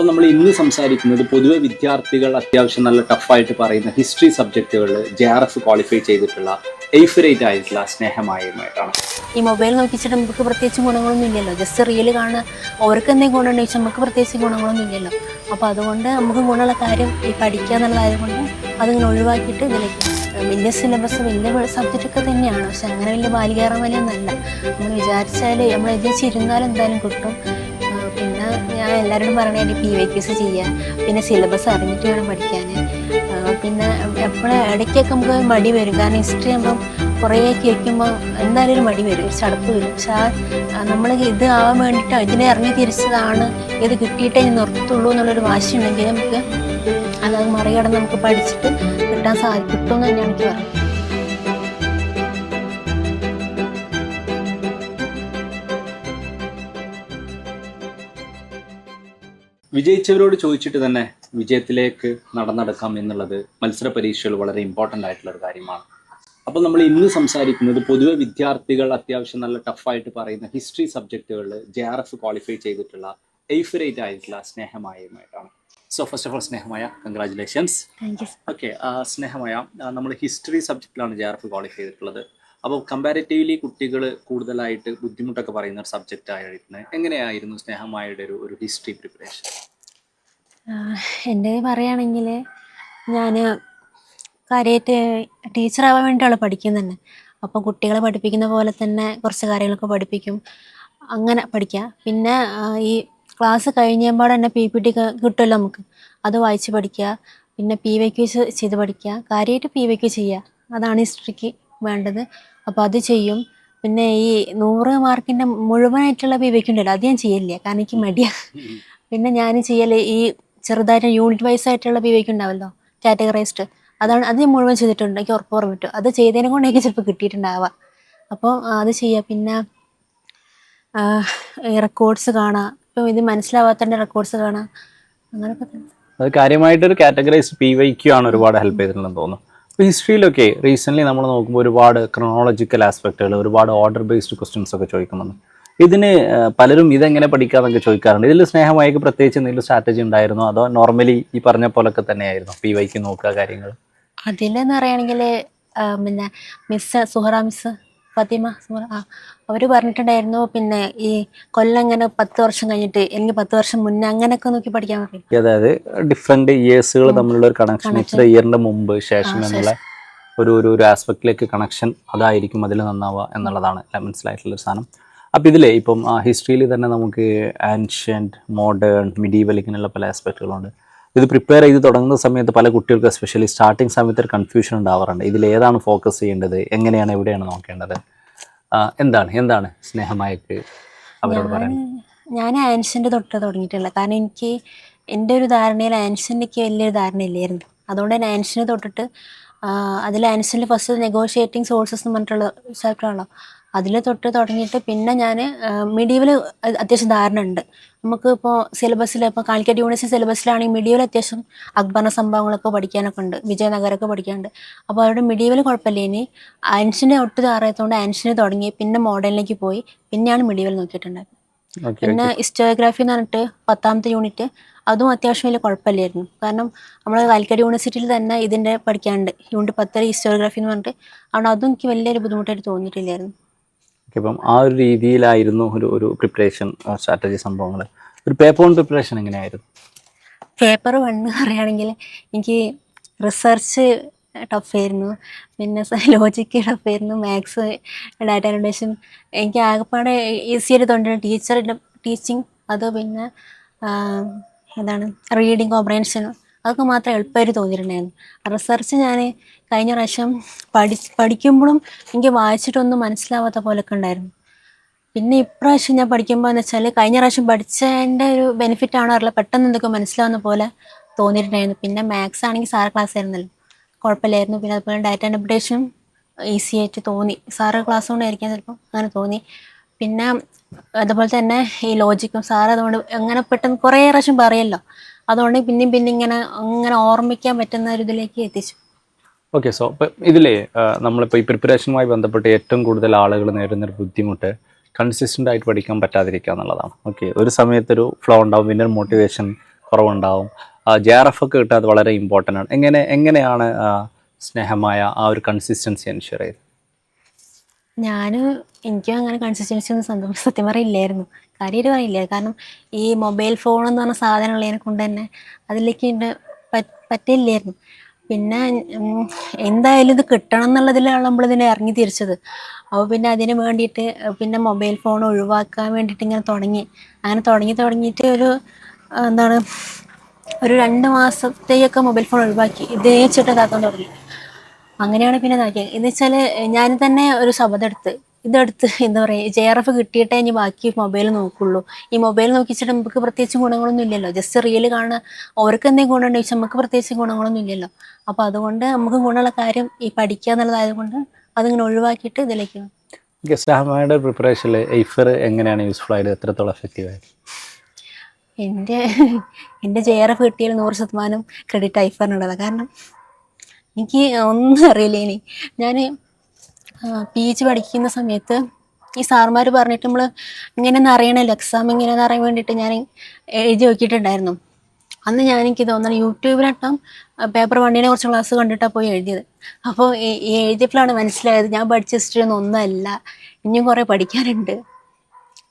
അപ്പോൾ നമ്മൾ ഇന്ന് സംസാരിക്കുന്നത് പൊതുവെ വിദ്യാർത്ഥികൾ അത്യാവശ്യം നല്ല ടഫായിട്ട് പറയുന്ന ഹിസ്റ്ററി സബ്ജക്റ്റുകളിൽ ജെ ആർ എഫ് ക്വാളിഫൈ ചെയ്തിട്ടുള്ള എയ്ഫറേറ്റ് ആയിട്ടുള്ള സ്നേഹമായുമായിട്ടാണ്. ഈ മൊബൈൽ നോക്കിച്ചിട്ട് നമുക്ക് പ്രത്യേകിച്ച് ഗുണങ്ങളൊന്നും ഇല്ലല്ലോ. ജസ്റ്റ് റിയൽ കാണുക. അവർക്ക് എന്തെങ്കിലും ഗുണമുണ്ടെന്ന് ചോദിച്ചാൽ നമുക്ക് പ്രത്യേകിച്ച് ഗുണങ്ങളൊന്നും ഇല്ലല്ലോ. അപ്പോൾ അതുകൊണ്ട് നമുക്ക് ഗുണമുള്ള കാര്യം ഈ പഠിക്കുക എന്നുള്ളതായതുകൊണ്ട് അതിങ്ങനെ ഒഴിവാക്കിയിട്ട് ഇതിലേക്ക് വലിയ സിലബസ് വലിയ സബ്ജക്റ്റ് ഒക്കെ തന്നെയാണ്. പക്ഷെ അങ്ങനെ വലിയ ബാലികേറാൻ വലിയൊന്നല്ല. നമ്മൾ വിചാരിച്ചാൽ നമ്മൾ എതിച്ചിരുന്നാൽ എന്തായാലും കിട്ടും. ഞാൻ എല്ലാവരോടും പറയണേ പി വൈ ക്യൂസ് ചെയ്യാൻ പിന്നെ സിലബസ് അറിഞ്ഞിട്ട് വേണം പഠിക്കാൻ. പിന്നെ എപ്പോഴും ഇടയ്ക്കൊക്കെ നമുക്ക് മടി വരും. കാരണം ഹിസ്റ്ററി ആകുമ്പം കുറേ കേൾക്കുമ്പോൾ എന്തായാലും ഒരു മടി വരും. ചടപ്പ് വരും. പക്ഷെ ആ നമ്മൾ ഇത് ആവാൻ വേണ്ടിയിട്ട് ഇതിനെ ഇറങ്ങി തിരിച്ചതാണ് ഇത് കിട്ടിയിട്ടേ ഇനി നിർത്തുള്ളൂ എന്നുള്ളൊരു വാശി ഉണ്ടെങ്കിൽ നമുക്ക് അതത് മറികടന്ന് നമുക്ക് പഠിച്ചിട്ട് കിട്ടാൻ സാധിക്കും കിട്ടുമെന്ന് തന്നെയാണ് എനിക്ക് പറയുന്നത് വിജയിച്ചവരോട് ചോദിച്ചിട്ട് തന്നെ വിജയത്തിലേക്ക് നടന്നെടുക്കാം എന്നുള്ളത് മത്സര പരീക്ഷകൾ വളരെ ഇമ്പോർട്ടന്റ് ആയിട്ടുള്ള ഒരു കാര്യമാണ്. അപ്പോൾ നമ്മൾ ഇന്ന് സംസാരിക്കുന്നത് പൊതുവെ വിദ്യാർത്ഥികൾ അത്യാവശ്യം നല്ല ടഫായിട്ട് പറയുന്ന ഹിസ്റ്ററി സബ്ജക്റ്റുകളിൽ ജെ ആർ എഫ് ക്വാളിഫൈ ചെയ്തിട്ടുള്ള എയ്ഫറേറ്റ് ആയിട്ടുള്ള സ്നേഹമായുമായിട്ടാണ് so first of all Snehamaya congratulations okay Snehamaya നമ്മൾ ഹിസ്റ്ററി സബ്ജക്റ്റിലാണ് ജെ ആർ എഫ് ക്വാളിഫൈ ചെയ്തിട്ടുള്ളത്. അപ്പോൾ കമ്പാരിറ്റീവ്ലി കുട്ടികൾ കൂടുതലായിട്ട് ബുദ്ധിമുട്ടൊക്കെ പറയുന്ന ഒരു സബ്ജക്റ്റ് ആയിരുന്നു. എങ്ങനെയായിരുന്നു സ്നേഹമായുടെ ഒരു ഒരു ഹിസ്റ്ററി പ്രിപ്പറേഷൻ എന്റെ പറയുകയാണെങ്കിൽ ഞാൻ കാര്യമായിട്ട് ടീച്ചറാവാൻ വേണ്ടിയാണ് പഠിക്കുന്നത് തന്നെ അപ്പോൾ കുട്ടികളെ പഠിപ്പിക്കുന്ന പോലെ തന്നെ കുറച്ച് കാര്യങ്ങളൊക്കെ പഠിപ്പിക്കും. അങ്ങനെ പഠിക്കുക പിന്നെ ഈ ക്ലാസ് കഴിഞ്ഞപാട് തന്നെ പി പി ടി കിട്ടുമല്ലോ നമുക്ക്. അത് വായിച്ച് പഠിക്കുക പിന്നെ പി വൈ ക്യൂസ് ചെയ്ത് പഠിക്കുക കാര്യമായിട്ട് പി വൈ ക്യൂ ചെയ്യുക അതാണ് ഹിസ്റ്ററിക്ക് വേണ്ടത്. അപ്പോൾ അത് ചെയ്യും. പിന്നെ ഈ നൂറ് മാർക്കിന്റെ മുഴുവനായിട്ടുള്ള വിവയ്ക്കുണ്ടല്ലോ അത് ഞാൻ ചെയ്യില്ല കാരണം എനിക്ക് മടിയാണ് പിന്നെ ഞാൻ ചെയ്യൽ ഈ ചെറുതായിട്ട് യൂണിറ്റ് വൈസ് ആയിട്ടുള്ള വിവയ്ക്കുണ്ടാവല്ലോ കാറ്റഗറൈസ്ഡ് അതാണ് അത് ഞാൻ മുഴുവൻ ചെയ്തിട്ടുണ്ട്. എനിക്ക് ഉറപ്പ് ഓർമ്മ പറ്റും അത് ചെയ്തതിനെ കൊണ്ട് എനിക്ക് ചിലപ്പോൾ കിട്ടിയിട്ടുണ്ടാവാം. അപ്പോൾ അത് ചെയ്യുക പിന്നെ റെക്കോർഡ്സ് കാണാം. ഇപ്പം ഇത് മനസ്സിലാവാത്തതിന്റെ റെക്കോർഡ്സ് കാണാം. അങ്ങനെയൊക്കെ അത് കാര്യമായിട്ടൊരു കാറ്റഗറൈസ് പി വൈ ആണ് ഒരുപാട് ഹെൽപ്പ് ചെയ്തിട്ടുണ്ടെന്ന് തോന്നുന്നു. അപ്പോൾ ഹിസ്റ്ററിയിലൊക്കെ റീസെന്റ്ലി നമ്മൾ നോക്കുമ്പോൾ ഒരുപാട് ക്രോണോളജിക്കൽ ആസ്പെക്റ്റുകൾ ഒരുപാട് ഓർഡർ ബേസ്ഡ് ക്വസ്റ്റ്യൻസ് ഒക്കെ ചോദിക്കുന്നുണ്ട്. ഇതിന് പലരും ഇതെങ്ങനെ പഠിക്കാമെന്നൊക്കെ ചോദിക്കാറുണ്ട്. ഇതിൽ സ്നേഹമായിക്ക് പ്രത്യേകിച്ച് എന്തെങ്കിലും സ്ട്രാറ്റജി ഉണ്ടായിരുന്നോ? അതോ നോർമലി ഈ പറഞ്ഞ പോലൊക്കെ തന്നെയായിരുന്നു? പി വൈക്ക് നോക്കുക കാര്യങ്ങൾ. അതിലെന്ന് പറയുകയാണെങ്കിൽ പിന്നെ മിസ് സുഹറ മിസ് ഫാത്തിമ അവർ പറഞ്ഞിട്ടുണ്ടായിരുന്നു പിന്നെ ഈ കൊല്ലം ഇങ്ങനെ പത്ത് വർഷം കഴിഞ്ഞിട്ട് എനിക്ക് പത്ത് വർഷം മുന്നേ അങ്ങനെയൊക്കെ നോക്കി പഠിക്കാൻ പറ്റും അതായത് ഡിഫറെന്റ് ഇയേഴ്സുകൾ തമ്മിലുള്ള ഒരു കണക്ഷൻ ഇത്ര ഇയറിന്റെ മുമ്പ് ശേഷം എന്നുള്ള ഒരു ഒരു ഒരു ആസ്പെക്റ്റിലേക്ക് കണക്ഷൻ അതായിരിക്കും അതിൽ നന്നാവുക എന്നുള്ളതാണ് മനസ്സിലായിട്ടുള്ള ഒരു സാധനം. അപ്പം ഇതിലെ ഇപ്പം ഹിസ്റ്ററിയിൽ തന്നെ നമുക്ക് ആൻഷ്യന്റ് മോഡേൺ മിഡീവൽ ഇങ്ങനെയുള്ള പല ആസ്പെക്റ്റുകളുണ്ട് ഇത് പ്രിപ്പയർ ചെയ്ത് തുടങ്ങുന്ന സമയത്ത് പല കുട്ടികൾക്ക് എസ്പെഷ്യലി സ്റ്റാർട്ടിങ് സമയത്ത് ഒരു കൺഫ്യൂഷൻ ഉണ്ടാവാറുണ്ട്. ഇതിൽ ഏതാണ് ഫോക്കസ് ചെയ്യേണ്ടത്? എങ്ങനെയാണ് എവിടെയാണ് നോക്കേണ്ടത്? എന്താണ് എന്താണ് സ്നേഹമായക്ക് അവരോട് പറയാൻ? ഞാൻ ആൻഷ്യന്റ് തൊട്ട് തുടങ്ങിയിട്ടുള്ളത് കാരണം എനിക്ക് എന്റെ ഒരു ധാരണയിൽ ആൻഷ്യന്റെക്ക് വലിയൊരു ധാരണ ഇല്ലായിരുന്നു. അതുകൊണ്ട് തന്നെ ആൻഷ്യന് തൊട്ടിട്ട് അതിൽ ആൻഷനിൽ ഫസ്റ്റ് നെഗോഷിയേറ്റിംഗ് സോഴ്സസ് എന്ന് പറഞ്ഞിട്ടുള്ള ചാപ്റ്ററാണല്ലോ അതിൽ തൊട്ട് തുടങ്ങിയിട്ട് പിന്നെ ഞാൻ മിഡീവൽ അത്യാവശ്യം ധാരണ ഉണ്ട്. നമുക്ക് ഇപ്പോൾ സിലബസിൽ ഇപ്പോൾ കാലിക്കറ്റ് യൂണിവേഴ്സിറ്റി സിലബസിലാണെങ്കിൽ മിഡീവൽ അത്യാവശ്യം അക്ബറിന്റെ സംഭവങ്ങളൊക്കെ പഠിക്കാനൊക്കെ ഉണ്ട് വിജയനഗരമൊക്കെ പഠിക്കാനുണ്ട്. അപ്പോൾ അവരുടെ മിഡീവൽ കുഴപ്പമില്ല. ഇനി ആൻഷ്യനെ ഒട്ട് അറിയാത്തതുകൊണ്ട് ആൻഷിനെ തുടങ്ങി പിന്നെ മോഡലിലേക്ക് പോയി പിന്നെയാണ് മിഡീവൽ നോക്കിയിട്ടുണ്ടായത് പിന്നെ ഹിസ്റ്റോഗ്രാഫി എന്ന് പറഞ്ഞിട്ട് പത്താമത്തെ യൂണിറ്റ് അതും അത്യാവശ്യം വലിയ കുഴപ്പമില്ലായിരുന്നു. കാരണം നമ്മൾ കാലിക്കറ്റ് യൂണിവേഴ്സിറ്റിയിൽ തന്നെ ഇതിന്റെ പഠിക്കാനുണ്ട്. യൂണിറ്റ് പത്തര ഹിസ്റ്റോഗ്രാഫി എന്ന് പറഞ്ഞിട്ട് അതുകൊണ്ട് അതും എനിക്ക് വലിയൊരു ബുദ്ധിമുട്ടായിട്ട് തോന്നിയിട്ടില്ലായിരുന്നു. ഓക്കെ അപ്പം ആ ഒരു രീതിയിലായിരുന്നു ഒരു ഒരു പ്രിപ്പറേഷൻ സ്ട്രാറ്റജി സംഭവങ്ങൾ ഒരു പേപ്പർ വൺ പ്രിപ്പറേഷൻ എങ്ങനെയായിരുന്നു? പേപ്പർ വൺ എന്ന് പറയുകയാണെങ്കിൽ എനിക്ക് റിസർച്ച് ടഫായിരുന്നു പിന്നെ ലോജിക്ക് ടഫായിരുന്നു മാത്സ് ഡാറ്റ അനുഡേഷൻ എനിക്ക് ആകെപ്പാടെ ഈസിയായിട്ട് തോന്നിയിട്ടുണ്ട്. ടീച്ചറിന്റെ ടീച്ചിങ് അത് പിന്നെ എന്താണ് റീഡിങ് കോംപ്രഹെൻഷൻ അതൊക്കെ മാത്രമേ എളുപ്പമായിട്ട് തോന്നിയിട്ടുണ്ടായിരുന്നു. റിസർച്ച് ഞാൻ കഴിഞ്ഞ പ്രാവശ്യം പഠി പഠിക്കുമ്പോഴും എനിക്ക് വായിച്ചിട്ടൊന്നും മനസ്സിലാവാത്ത പോലൊക്കെ ഉണ്ടായിരുന്നു. പിന്നെ ഇപ്രാവശ്യം ഞാൻ പഠിക്കുമ്പോൾ എന്ന് വെച്ചാൽ കഴിഞ്ഞ പ്രാവശ്യം പഠിച്ചതിന്റെ ഒരു ബെനിഫിറ്റ് ആണോ അറിയില്ല. പെട്ടെന്ന് എന്തൊക്കെ മനസ്സിലാവുന്ന പോലെ തോന്നിയിട്ടുണ്ടായിരുന്നു. പിന്നെ മാത്സ് ആണെങ്കിൽ സാറ് ക്ലാസ് ആയിരുന്നല്ലോ. കുഴപ്പമില്ലായിരുന്നു. പിന്നെ അതുപോലെ ഡാറ്റ ഇന്റർപ്രിട്ടേഷൻ ഈസി ആയിട്ട് തോന്നി. സാറ് ക്ലാസ് കൊണ്ടായിരിക്കാം ചിലപ്പോൾ അങ്ങനെ തോന്നി. പിന്നെ അതുപോലെ തന്നെ ഈ ലോജിക്കും സാറ് അതുകൊണ്ട് എങ്ങനെ പെട്ടെന്ന് കുറേ പ്രാവശ്യം പറയല്ലോ. അതുകൊണ്ട് പിന്നെയും പിന്നെ ഇങ്ങനെ അങ്ങനെ ഓർമ്മിക്കാൻ പറ്റുന്ന ഒരു ഇതിലേക്ക് എത്തിച്ചു. ഓക്കെ സോ ഇപ്പം ഇതിലേ നമ്മളിപ്പോ ഈ പ്രിപ്പറേഷനുമായി ബന്ധപ്പെട്ട് ഏറ്റവും കൂടുതൽ ആളുകൾ നേരിടുന്ന ഒരു ബുദ്ധിമുട്ട് കൺസിസ്റ്റന്റ് ആയിട്ട് പഠിക്കാൻ പറ്റാതിരിക്കുക എന്നുള്ളതാണ്. ഓക്കെ ഒരു സമയത്തൊരു ഫ്ലോ ഉണ്ടാവും പിന്നെ മോട്ടിവേഷൻ കുറവുണ്ടാവും. ജെ ആർ എഫ് ഒക്കെ കിട്ടാതെ വളരെ ഇമ്പോർട്ടന്റ് ആണ്. എങ്ങനെ എങ്ങനെയാണ് സ്നേഹമായ ആ ഒരു കൺസിസ്റ്റൻസി എൻഷുർ ചെയ്ത് ഞാൻ എനിക്കും അങ്ങനെ കൺസിസ്റ്റൻസി ഒന്നും സംഭവം സത്യം പറയില്ലായിരുന്നു. കാര്യമായിട്ട് പറയില്ല. കാരണം ഈ മൊബൈൽ ഫോൺ എന്ന് പറഞ്ഞ സാധനം ഉള്ളതിനെ കൊണ്ട് തന്നെ അതിലേക്ക് എന്റെ പറ്റില്ലായിരുന്നു. പിന്നെ എന്തായാലും ഇത് കിട്ടണം എന്നുള്ളതിലാണ് നമ്മളിതിനെ ഇറങ്ങി തിരിച്ചത്. അപ്പോൾ പിന്നെ അതിന് വേണ്ടിയിട്ട് പിന്നെ മൊബൈൽ ഫോൺ ഒഴിവാക്കാൻ വേണ്ടിയിട്ട് ഇങ്ങനെ തുടങ്ങി. അങ്ങനെ തുടങ്ങി തുടങ്ങിയിട്ട് ഒരു എന്താണ് ഒരു രണ്ട് മാസത്തേക്കൊക്കെ മൊബൈൽ ഫോൺ ഒഴിവാക്കി. ഇതേ ഇതാക്കാൻ തുടങ്ങി. അങ്ങനെയാണ് പിന്നെ നോക്കിയത് എന്ന് വെച്ചാൽ ഞാൻ തന്നെ ഒരു ശബ്ദം എടുത്ത് ഇതെടുത്ത് എന്താ പറയുക ജെ ആർ എഫ് കിട്ടിയിട്ടേ ഇനി ബാക്കി മൊബൈൽ നോക്കുള്ളൂ. ഈ മൊബൈൽ നോക്കിച്ചിട്ട് നമുക്ക് പ്രത്യേകിച്ച് ഗുണങ്ങളൊന്നും ഇല്ലല്ലോ. ജസ്റ്റ് റിയൽ കാണുക. അവർക്ക് എന്തെങ്കിലും ഗുണമുണ്ട് ചോദിച്ചാൽ നമുക്ക് പ്രത്യേകിച്ച് ഗുണങ്ങളൊന്നും ഇല്ലല്ലോ. അപ്പോൾ അതുകൊണ്ട് നമുക്ക് ഗുണമുള്ള കാര്യം ഈ പഠിക്കുക എന്നുള്ളതായത് കൊണ്ട് അതിങ്ങനെ ഒഴിവാക്കിയിട്ട് ഇതിലേക്ക്. ഓക്കെ പ്രിപ്പറേഷനിൽ എയ്ഫർ എങ്ങനെയാണ് യൂസ്ഫുൾ ആയത്? എത്രത്തോളം എഫക്റ്റീവ് ആയത്? എന്റെ എന്റെ ജെ ആർ എഫ് കിട്ടിയാൽ നൂറ് ശതമാനം ക്രെഡിറ്റ് ഐഫറിനുള്ളതാണ് കാരണം എനിക്ക് ഒന്നും അറിയില്ല ഇനി. ഞാൻ പി ജി പഠിക്കുന്ന സമയത്ത് ഈ സാർമാർ പറഞ്ഞിട്ട് നമ്മൾ ഇങ്ങനെയൊന്നും അറിയണമല്ലോ എക്സാം ഇങ്ങനെയെന്ന് അറിയാൻ വേണ്ടിയിട്ട് ഞാൻ എഴുതി നോക്കിയിട്ടുണ്ടായിരുന്നു. അന്ന് ഞാൻ എനിക്ക് തോന്നണം യൂട്യൂബിലട്ടം പേപ്പർ വണ്ണിനെ കുറച്ച് ക്ലാസ് കണ്ടിട്ടാണ് പോയി എഴുതിയത്. അപ്പോൾ എഴുതിയപ്പോഴാണ് മനസ്സിലായത് ഞാൻ പഠിച്ച ഹിസ്റ്ററി ഒന്നും ഒന്നല്ല ഇനിയും കുറേ പഠിക്കാനുണ്ട്.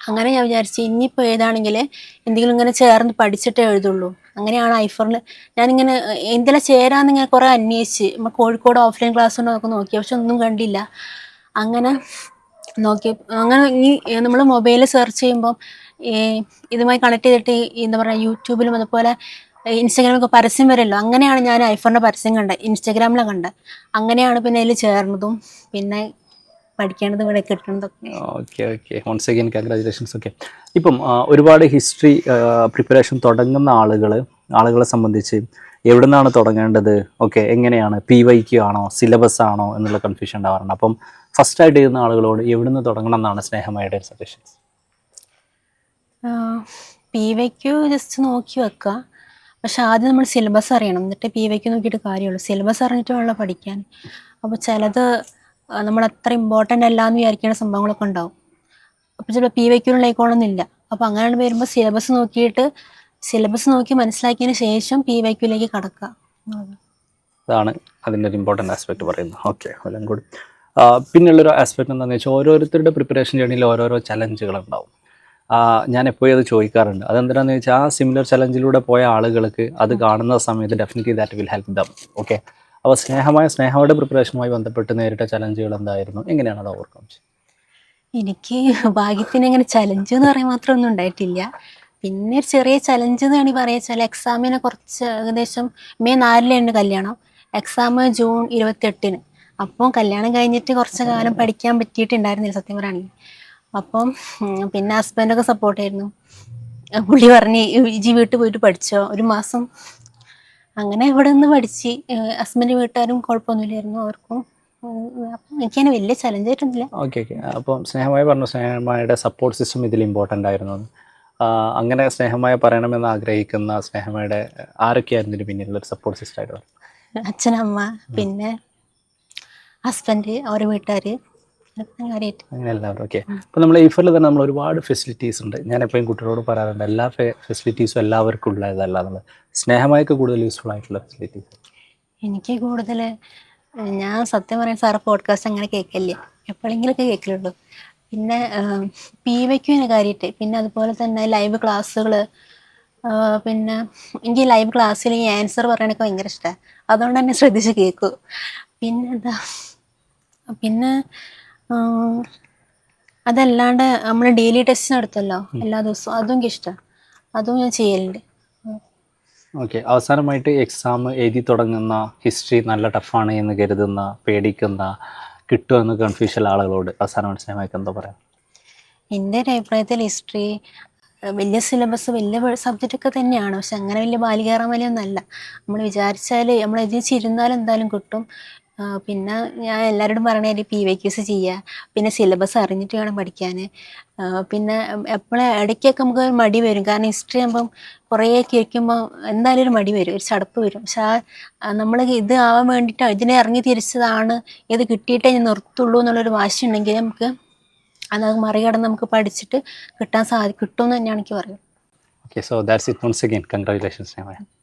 അങ്ങനെ ഞാൻ വിചാരിച്ചു ഇനിയിപ്പോൾ ഏതാണെങ്കിൽ എന്തെങ്കിലും ഇങ്ങനെ ചേർന്ന് പഠിച്ചിട്ടേ എഴുതുള്ളൂ. അങ്ങനെയാണ് ഐഫോണിൽ ഞാനിങ്ങനെ എന്തെല്ലാം എന്തിലാ ചേരാന്ന് ഇങ്ങനെ കുറേ അന്വേഷിച്ച്. നമ്മൾ കോഴിക്കോട് ഓഫ്ലൈൻ ക്ലാസ് ഉണ്ടോ നോക്കി. പക്ഷെ ഒന്നും കണ്ടില്ല. അങ്ങനെ നോക്കി. അങ്ങനെ ഈ നമ്മൾ മൊബൈലിൽ സെർച്ച് ചെയ്യുമ്പം ഇതുമായി കണക്ട് ചെയ്തിട്ട് എന്താ പറയുക യൂട്യൂബിലും അതുപോലെ ഇൻസ്റ്റാഗ്രാമിലൊക്കെ പരസ്യം വരുമല്ലോ അങ്ങനെയാണ് ഞാൻ ഐഫോണിന്റെ പരസ്യം കണ്ടത്. ഇൻസ്റ്റാഗ്രാമിലാണ് കണ്ടത്. അങ്ങനെയാണ് പിന്നെ അതിൽ ചേർന്നതും. പിന്നെ പഠിക്കേണ്ടതും ഇവിടെ കിട്ടണതൊക്കെ. Okay okay once again congratulations okay ഇപ്പം ഒരുപാട് ഹിസ്റ്ററി പ്രിപ്പറേഷൻ തുടങ്ങുന്ന ആളുകൾ ആളുകളെ സംബന്ധിച്ച് എവിടെ നിന്നാണ് തുടങ്ങേണ്ടത്? ഓക്കെ എങ്ങനെയാണ്? പി വൈക്ക് ആണോ? സിലബസ് ആണോ? എന്നുള്ള കൺഫ്യൂഷൻ ഉണ്ടാവാറുണ്ട്. അപ്പം ഫസ്റ്റ് ആയിട്ട് ചെയ്യുന്ന ആളുകളോട് എവിടെ നിന്ന് തുടങ്ങണം എന്നാണ് സ്നേഹമായുടെ സജഷൻസ് പി വൈക്ക് ജസ്റ്റ് നോക്കി വെക്കുക പക്ഷെ ആദ്യം നമ്മൾ സിലബസ് അറിയണം. എന്നിട്ട് പി വൈക്ക് നോക്കിയിട്ട് കാര്യമുള്ളൂ. സിലബസ് അറിഞ്ഞിട്ട് വേണം പഠിക്കാൻ. അപ്പോൾ ചിലത് നമ്മൾ അത്ര ഇമ്പോർട്ടന്റ് അല്ല എന്ന് വിചാരിക്കുന്ന സംഭവങ്ങളൊക്കെ ഉണ്ടാവും. അപ്പോൾ ചിലപ്പോൾ പി വൈക്കുള്ള ആയിക്കോളണമെന്നില്ല അപ്പോൾ അങ്ങനെ വരുമ്പോൾ സിലബസ് നോക്കിയിട്ട് സിലബസ് നോക്കി മനസ്സിലാക്കിയതിന് ശേഷം പി വൈക്കിലേക്ക് കടക്കുക അതാണ്. അതിന്റെ ഒരു ഇമ്പോർട്ടന്റ് ആസ്പെക്ട് പറയുന്നത്. ഓക്കെ എല്ലാം കൂടി. പിന്നെയുള്ളൊരു ആസ്പെക്ട് എന്താണെന്ന് വെച്ചാൽ ഓരോരുത്തരുടെ പ്രിപ്പറേഷൻ ജേണിയിൽ ഓരോരോ ചലഞ്ചുകൾ ഉണ്ടാവും ഞാൻ എപ്പോഴും അത് ചോദിക്കാറുണ്ട്. അതെന്താണെന്ന് വെച്ചാൽ ആ സിമിലർ ചലഞ്ചിലൂടെ പോയ ആളുകൾക്ക് അത് കാണുന്ന സമയത്ത് definitely that will help them okay അപ്പോൾ സ്നേഹമായ സ്നേഹയുടെ പ്രിപ്പറേഷനുമായി ബന്ധപ്പെട്ട് നേരിട്ട ചലഞ്ചുകൾ എന്തായിരുന്നു? എങ്ങനെയാണ് അത് ഓവർകം എനിക്ക് ഭാഗ്യത്തിന് അങ്ങനെ ചലഞ്ച് എന്ന് പറയാൻ മാത്രം ഒന്നും ഉണ്ടായിട്ടില്ല. പിന്നെ ഒരു ചെറിയ ചലഞ്ച് എന്ന് വേണമെങ്കിൽ പറയുക വെച്ചാൽ എക്സാമിനെ കുറച്ച് ഏകദേശം മെയ് നാലിലാണ് കല്യാണം. എക്സാം ജൂൺ ഇരുപത്തെട്ടിന്. അപ്പം കല്യാണം കഴിഞ്ഞിട്ട് കുറച്ച് കാലം പഠിക്കാൻ പറ്റിയിട്ടുണ്ടായിരുന്നില്ല സത്യം പറയുകയാണെങ്കിൽ അപ്പം പിന്നെ ഹസ്ബൻഡൊക്കെ സപ്പോർട്ടായിരുന്നു പുള്ളി പറഞ്ഞ് ഇജി വീട്ടിൽ പോയിട്ട് പഠിച്ചോ? ഒരു മാസം അങ്ങനെ ഇവിടെ നിന്ന് പഠിച്ച് ഹസ്ബൻഡ് വീട്ടുകാരും കുഴപ്പമൊന്നുമില്ലായിരുന്നു അവർക്കും. എനിക്കതിന് വലിയ ചലഞ്ച് ആയിട്ടൊന്നുമില്ല. ഓക്കെ ഓക്കെ അപ്പം സ്നേഹമായ പറഞ്ഞു സ്നേഹമായുടെ സപ്പോർട്ട് സിസ്റ്റം ഇതിൽ ഇമ്പോർട്ടന്റ് ആയിരുന്നു അങ്ങനെ സ്നേഹമായ പറയണമെന്ന് ആഗ്രഹിക്കുന്ന സ്നേഹമായുടെ ആരൊക്കെയായിരുന്നു ഇതിന് പിന്നിലുള്ള സപ്പോർട്ട് സിസ്റ്റം ആയിട്ട്? അച്ഛനമ്മ പിന്നെ ഹസ്ബൻഡ് അവരുടെ വീട്ടുകാർ അങ്ങനെ എല്ലാവരും ഓക്കെ അപ്പോൾ നമ്മൾ ഈഫറിൽ തന്നെ നമ്മൾ ഒരുപാട് ഫെസിലിറ്റീസ് ഉണ്ട്. ഞാൻ എപ്പോഴും കുട്ടികളോട് പറയാറുണ്ട് എല്ലാ ഫെസിലിറ്റീസും എല്ലാവർക്കും ഉള്ളതല്ല എന്നുള്ളത് സ്നേഹമായൊക്കെ കൂടുതൽ യൂസ്ഫുൾ ആയിട്ടുള്ള ഫെസിലിറ്റീസ് എനിക്ക് കൂടുതൽ ഞാൻ സത്യം പറയാൻ സാറ് പോഡ്കാസ്റ്റ് അങ്ങനെ കേൾക്കല്ലേ എപ്പോഴെങ്കിലൊക്കെ കേൾക്കലുള്ളൂ. പിന്നെ പി വയ്ക്കുവിനെ കാര്യമായിട്ട് പിന്നെ അതുപോലെ തന്നെ ലൈവ് ക്ലാസ്സുകൾ പിന്നെ എനിക്ക് ലൈവ് ക്ലാസ്സിൽ ഈ ആൻസർ പറയാനൊക്കെ ഭയങ്കര ഇഷ്ടമാണ് അതുകൊണ്ട് തന്നെ ശ്രദ്ധിച്ച് കേൾക്കും. പിന്നെന്താ? പിന്നെ അതല്ലാണ്ട് നമ്മൾ ഡെയിലി ടെസ്റ്റ് നടത്തല്ലോ എല്ലാ ദിവസവും. അതും എനിക്ക് ഇഷ്ടമാണ് അതും ഞാൻ ചെയ്യലുണ്ട്. ഓക്കെ അവസാനമായിട്ട് എക്സാം എഴുതി തുടങ്ങുന്ന ഹിസ്റ്ററി നല്ല ടഫാണ് എന്ന് കരുതുന്ന പേടിക്കുന്ന കിട്ടുമെന്ന് കൺഫ്യൂഷൻ ആളുകളോട് അവസാനമായിട്ട് മനസ്സിലാക്കി എന്താ പറയാ. എന്റെ ഒരു അഭിപ്രായത്തിൽ ഹിസ്റ്ററി വലിയ സിലബസ് വലിയ സബ്ജക്റ്റ് ഒക്കെ തന്നെയാണ്. പക്ഷെ അങ്ങനെ വലിയ ബാലികേറാൻ വലിയ ഒന്നല്ല നമ്മൾ വിചാരിച്ചാൽ നമ്മൾ എഴുതിച്ചിരുന്നാൽ എന്തായാലും കിട്ടും. പിന്നെ ഞാൻ എല്ലാവരോടും പറയണേ പി വൈ ക്യൂസ് ചെയ്യുക പിന്നെ സിലബസ് അറിഞ്ഞിട്ട് വേണം പഠിക്കാൻ പിന്നെ എപ്പോഴും ഇടയ്ക്കൊക്കെ നമുക്ക് ഒരു മടി വരും. കാരണം ഹിസ്റ്ററി ആകുമ്പം കുറേ കേൾക്കുമ്പോൾ എന്തായാലും ഒരു മടി വരും. ഒരു ചടപ്പ് വരും. പക്ഷെ ആ നമ്മൾ ഇത് ആവാൻ വേണ്ടിയിട്ട് ഇതിനെ ഇറങ്ങി തിരിച്ചതാണ് ഇത് കിട്ടിയിട്ടേ ഞാൻ നിർത്തുള്ളൂ എന്നുള്ളൊരു വാശി ഉണ്ടെങ്കിൽ നമുക്ക് അത് മറികടന്ന് നമുക്ക് പഠിച്ചിട്ട് കിട്ടാൻ സാധിക്കും കിട്ടുമെന്ന് തന്നെയാണ് എനിക്ക് പറയുന്നത്. Okay so that's it once Congratulations, congratulations